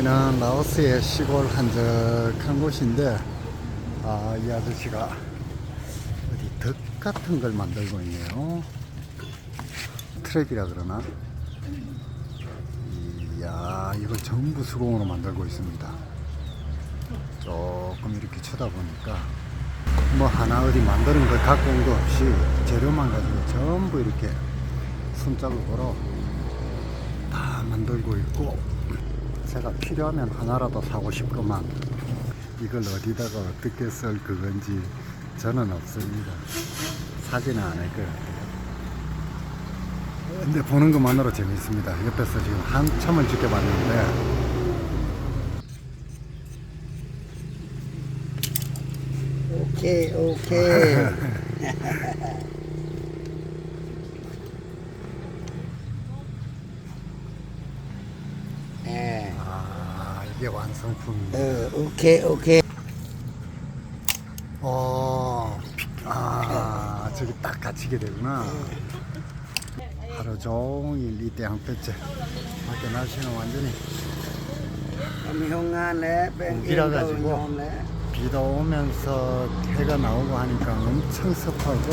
여기는 라오스의 시골 한적한 곳인데 아, 이 아저씨가 어디 덕 같은 걸 만들고 있네요. 트랙이라 그러나? 이야, 이걸 전부 수공으로 만들고 있습니다. 조금 이렇게 쳐다보니까 뭐 하나 어디 만드는 걸 갖고 온 거 없이 재료만 가지고 전부 이렇게 손자국으로 다 만들고 있고 제가 필요하면 하나라도 사고 싶구만. 이걸 어디다가 어떻게 쓸 그건지 저는 없습니다. 사지는 않을 것 같아요. 근데 보는 것만으로 재밌습니다. 옆에서 지금 한참을 지켜봤는데. 오케이 오케이 이게 완성품입니다 어, 오케이 오케이 어, 아, 저기 딱 갇히게 되구나. 하루 종일 이때 양볕째. 밖에 날씨는 완전히 우기라 가지고. 비도 오면서 해가 나오고 하니까 엄청 습하고